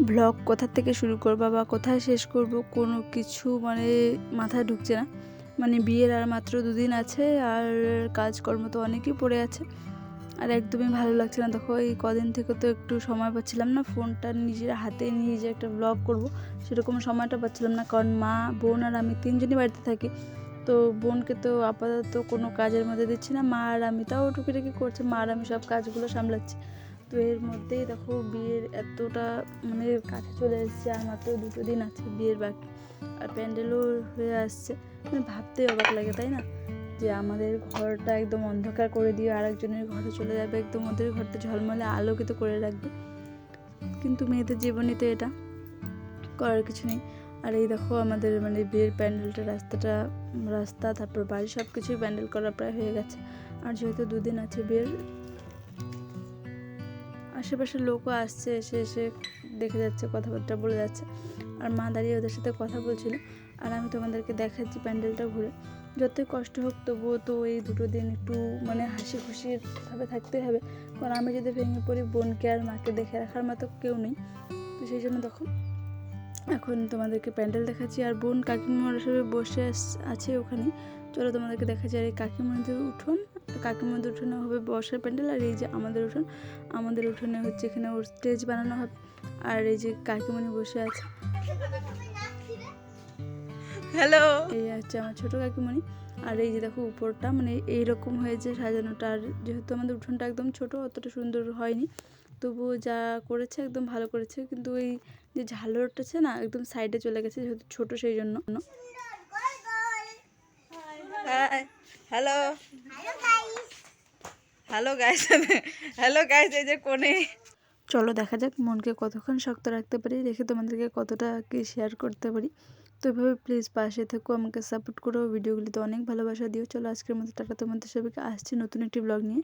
Blog কোথা থেকে শুরু করব বা কোথায় শেষ করব কোনো কিছু মানে মাথায় ঢুকছে না। মানে বিয়ের আর মাত্র দুদিন আছে আর কাজকর্ম তো অনেকই পড়ে আছে। আর একদমই ভালো লাগছে না। দেখো এই কদিন থেকে তো একটু সময় পাচ্ছিলাম না। ফোনটা নিজের হাতে নিয়ে যে একটা ব্লগ করব। সেরকম সময়টা পাচ্ছিলাম না। কারণ মা, বোন আর আমি তিনজনই বাড়িতে থাকি। তো বোনকে তো আপাতত কোনো কাজের মধ্যে দিচ্ছি না। মা আর আমি তাও টুকিটাকি করছে। মা আর আমি সব কাজগুলো সামলাচ্ছি। তো এর মধ্যেই দেখো বিয়ের এতটা মানে কাছে চলে এসেছে, আর মাত্র দুটো দিন আছে বিয়ের বাকি। আর প্যান্ডেলও হয়ে আসছে। মানে ভাবতেই অবাক লাগে, তাই না? যে আমাদের ঘরটা একদম অন্ধকার করে দিয়ে আরেকজনের ঘরে চলে যাবে, একদম ওদের ঘরটা ঝলমলে আলোকিত করে রাখবে। কিন্তু মেয়েদের জীবনে তো এটা, করার কিছু নেই। আর এই দেখো আমাদের মানে বিয়ের প্যান্ডেলটা, রাস্তাটা, রাস্তা, তারপর বাড়ি সব কিছুই প্যান্ডেল করা প্রায় হয়ে গেছে। আর যেহেতু দুদিন আছে বিয়ের আশেপাশের লোকও আসছে, এসে এসে দেখে যাচ্ছে, কথাবার্তা বলে যাচ্ছে। আর মা দাঁড়িয়ে ওদের সাথে কথা বলছিল। আর আমি তোমাদেরকে দেখাচ্ছি প্যান্ডেলটা ঘুরে। যতই কষ্ট হোক, তবুও তো এই দুটো দিন একটু মানে হাসি খুশিভাবে থাকতে হবে। কারণ আমি যদি ভেঙে পড়ি, বোনকে আর মাকে দেখে রাখার মতো কেউ নেই। তো সেই জন্য তখন এখন তোমাদেরকে প্যান্ডেল দেখাচ্ছি আর বোন কাকিমার সবাই বসে আছে ওখানে। চলো তোমাদেরকে দেখাচ্ছি আর এই কাকিমাদের উঠোন। কাকিমাদের উঠোনে হবে বসার প্যান্ডেল আর এই যে আমাদের উঠোন। আমাদের উঠোনে হচ্ছে এখানে ওর স্টেজ বানানো হবে আর এই যে কাকিমণি বসে আছে। হ্যালো। এই হচ্ছে আমার ছোটো কাকিমণি। আর এই যে দেখো উপরটা মানে এইরকম হয়েছে সাজানোটা। আর যেহেতু আমাদের উঠোনটা একদম ছোট অতটা সুন্দর হয়নি। তবুও যা করেছে একদম ভালো করেছে। কিন্তু এই যে ঝালরটা আছে না একদম সাইডে চলে গেছে যেহেতু ছোট সেই জন্য hello hello guys hello guys এই যে কোনে চলো দেখা যাক মনকে কতক্ষণ শক্ত রাখতে পারি দেখে তোমাদেরকে কতটা কি শেয়ার করতে পারি। তো এভাবে প্লিজ পাশে থেকো আমাকে সাপোর্ট করো ভিডিওগুলিতে অনেক ভালোবাসা দিও। চলো আজকের মতো টাটা তোমাদের সবাইকে আসছি নতুন একটি ব্লগ নিয়ে।